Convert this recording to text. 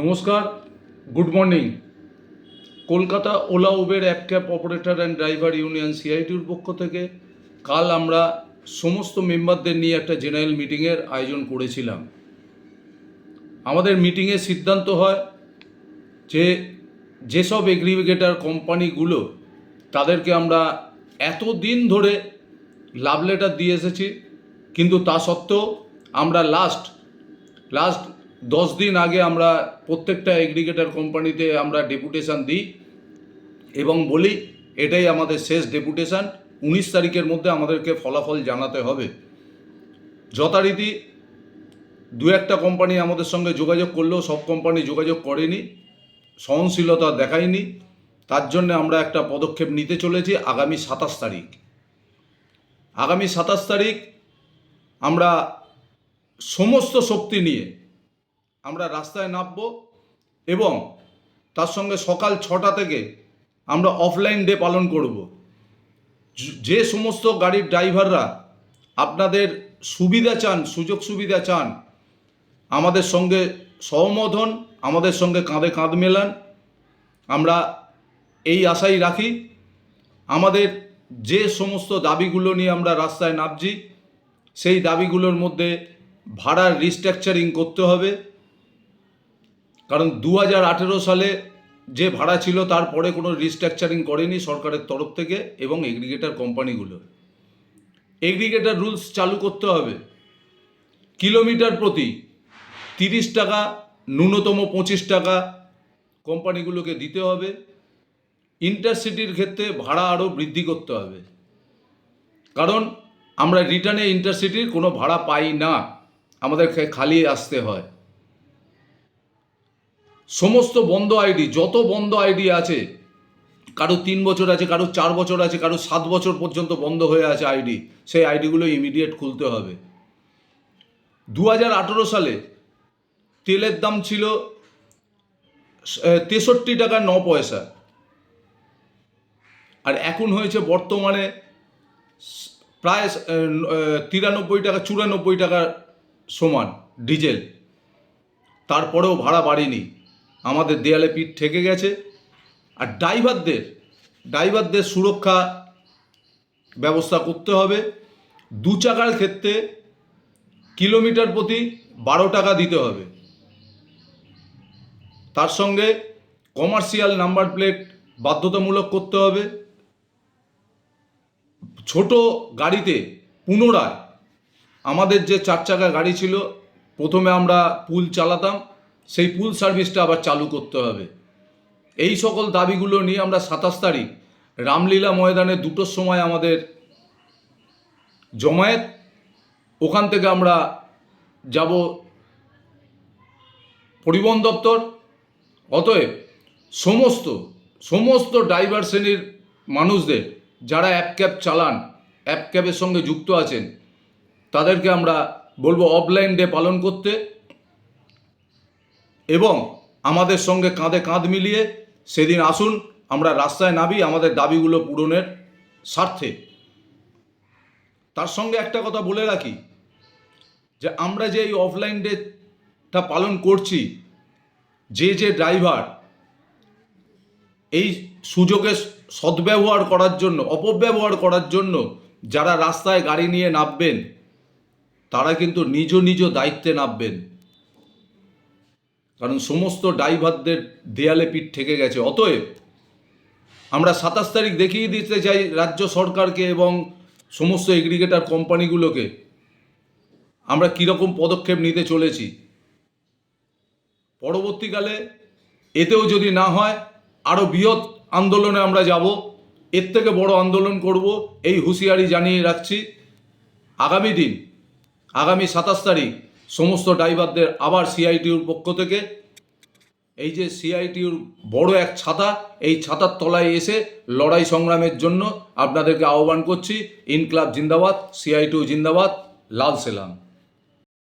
নমস্কার good morning Kolkata Ola, Uber app cab operator and driver union সিআইটির পক্ষ থেকে কাল আমরা সমস্ত মেম্বারদের নিয়ে একটা জেনারেল মিটিংয়ের আয়োজন করেছিলাম। আমাদের মিটিংয়ে সিদ্ধান্ত হয় যে যেসব এগ্রিগেটর কোম্পানিগুলো তাদেরকে আমরা এত দিন ধরে লাভ লেটার দিয়ে এসেছি, কিন্তু তা সত্ত্বেও আমরা লাস্ট লাস্ট দশ দিন আগে আমরা প্রত্যেকটা এগ্রিগেটর কোম্পানিতে আমরা ডেপুটেশান দিই এবং বলি, এটাই আমাদের শেষ ডেপুটেশন উনিশ তারিখের মধ্যে আমাদেরকে ফলাফল জানাতে হবে। যথারীতি দু একটা কোম্পানি আমাদের সঙ্গে যোগাযোগ করলেও সব কোম্পানি যোগাযোগ করেনি, সহনশীলতা দেখায়নি। তার জন্য আমরা একটা পদক্ষেপ নিতে চলেছি আগামী সাতাশ তারিখ। আগামী সাতাশ তারিখ আমরা সমস্ত শক্তি নিয়ে আমরা রাস্তায় নামব এবং তার সঙ্গে সকাল ছটা থেকে আমরা অফলাইন ডে পালন করব। যে সমস্ত গাড়ির ড্রাইভাররা আপনাদের সুবিধা চান, সুযোগ সুবিধা চান, আমাদের সঙ্গে সহমত হন, আমাদের সঙ্গে কাঁধে কাঁধ মেলান, আমরা এই আশাই রাখি। আমাদের যে সমস্ত দাবিগুলো নিয়ে আমরা রাস্তায় নামছি, সেই দাবিগুলোর মধ্যে ভাড়ার রিস্ট্রাকচারিং করতে হবে। কারণ দু হাজার আঠেরো সালে যে ভাড়া ছিল তারপরে কোনো রিস্ট্রাকচারিং করেনি সরকারের তরফ থেকে এবং এগ্রিগেটার কোম্পানিগুলো এগ্রিগেটার রুলস চালু করতে হবে। কিলোমিটার প্রতি তিরিশ টাকা, ন্যূনতম পঁচিশ টাকা কোম্পানিগুলোকে দিতে হবে। ইন্টারসিটির ক্ষেত্রে ভাড়া আরও বৃদ্ধি করতে হবে। কারণ আমরা রিটার্নে ইন্টারসিটির কোনো ভাড়া পাই না। আমাদের খালি আসতে হয়। সমস্ত বন্ধ আইডি, যত বন্ধ আইডি আছে, কারও তিন বছর আছে, কারও চার বছর আছে, কারও সাত বছর পর্যন্ত বন্ধ হয়ে আছে আইডি, সেই আইডিগুলো ইমিডিয়েট খুলতে হবে। দু হাজার আঠেরো সালে তেলের দাম ছিল তেষট্টি টাকা ন পয়সা। আর এখন হয়েছে বর্তমানে প্রায় তিরানব্বই টাকা, চুরানব্বই টাকা সমান ডিজেল। তারপরেও ভাড়া বাড়েনি। আমাদের দেয়ালে পিঠ ঠেকে গেছে। আর ড্রাইভারদের ড্রাইভারদের সুরক্ষা ব্যবস্থা করতে হবে। দু চাকার ক্ষেত্রে কিলোমিটার প্রতি বারো টাকা দিতে হবে। তার সঙ্গে কমার্শিয়াল নাম্বার প্লেট বাধ্যতামূলক করতে হবে। ছোট গাড়িতে পুনরায় আমাদের যে চার চাকা গাড়ি ছিল, প্রথমে আমরা পুল চালাতাম। সেই পুল সার্ভিসটা আবার চালু করতে হবে। এই সকল দাবিগুলো নিয়ে আমরা সাতাশ তারিখ রামলীলা ময়দানে দুটোর সময় আমাদের জমায়েত। ওখান থেকে আমরা যাব পরিবহন দপ্তর। অতএব সমস্ত সমস্ত ড্রাইভার শ্রেণির মানুষদের যারা অ্যাপ ক্যাব চালান অ্যাপ ক্যাবের সঙ্গে যুক্ত আছেন, তাদেরকে আমরা বলব অফলাইন ডে পালন করতে। এবং আমাদের সঙ্গে কাঁধে কাঁধ মিলিয়ে সেদিন আসুন, আমরা রাস্তায় নামি আমাদের দাবিগুলো পূরণের স্বার্থে। তার সঙ্গে একটা কথা বলে রাখি, যে আমরা যে এই অফলাইন ডেটা পালন করছি, যে যে ড্রাইভার এই সুযোগের সদ্ব্যবহার করার জন্য, অপব্যবহার করার জন্য যারা রাস্তায় গাড়ি নিয়ে নামবেন, তারা কিন্তু নিজ নিজ দায়িত্বে নামবেন। কারণ সমস্ত ড্রাইভারদের দেয়ালে পিঠ ঠেকে গেছে। অতএব আমরা সাতাশ তারিখ দেখিয়ে দিতে চাই রাজ্য সরকারকে এবং সমস্ত এগ্রিগেটার কোম্পানিগুলোকে। আমরা কীরকম পদক্ষেপ নিতে চলেছি? পরবর্তীকালে এতেও যদি না হয় আরও বৃহৎ আন্দোলনে আমরা যাব। এর থেকে বড় আন্দোলন করব, এই হুঁশিয়ারি জানিয়ে রাখছি। আগামী দিন, আগামী সাতাশ তারিখ সমস্ত ড্রাইভারদের আবার সিআইটিউর পক্ষ থেকে, এই যে সিআইটিউর বড় এক ছাতা, এই ছাতার তলায় এসে লড়াই সংগ্রামের জন্য আপনাদেরকে আহ্বান করছি, ইনক্লাব জিন্দাবাদ, সিআইটিউ জিন্দাবাদ, লাল সেলাম।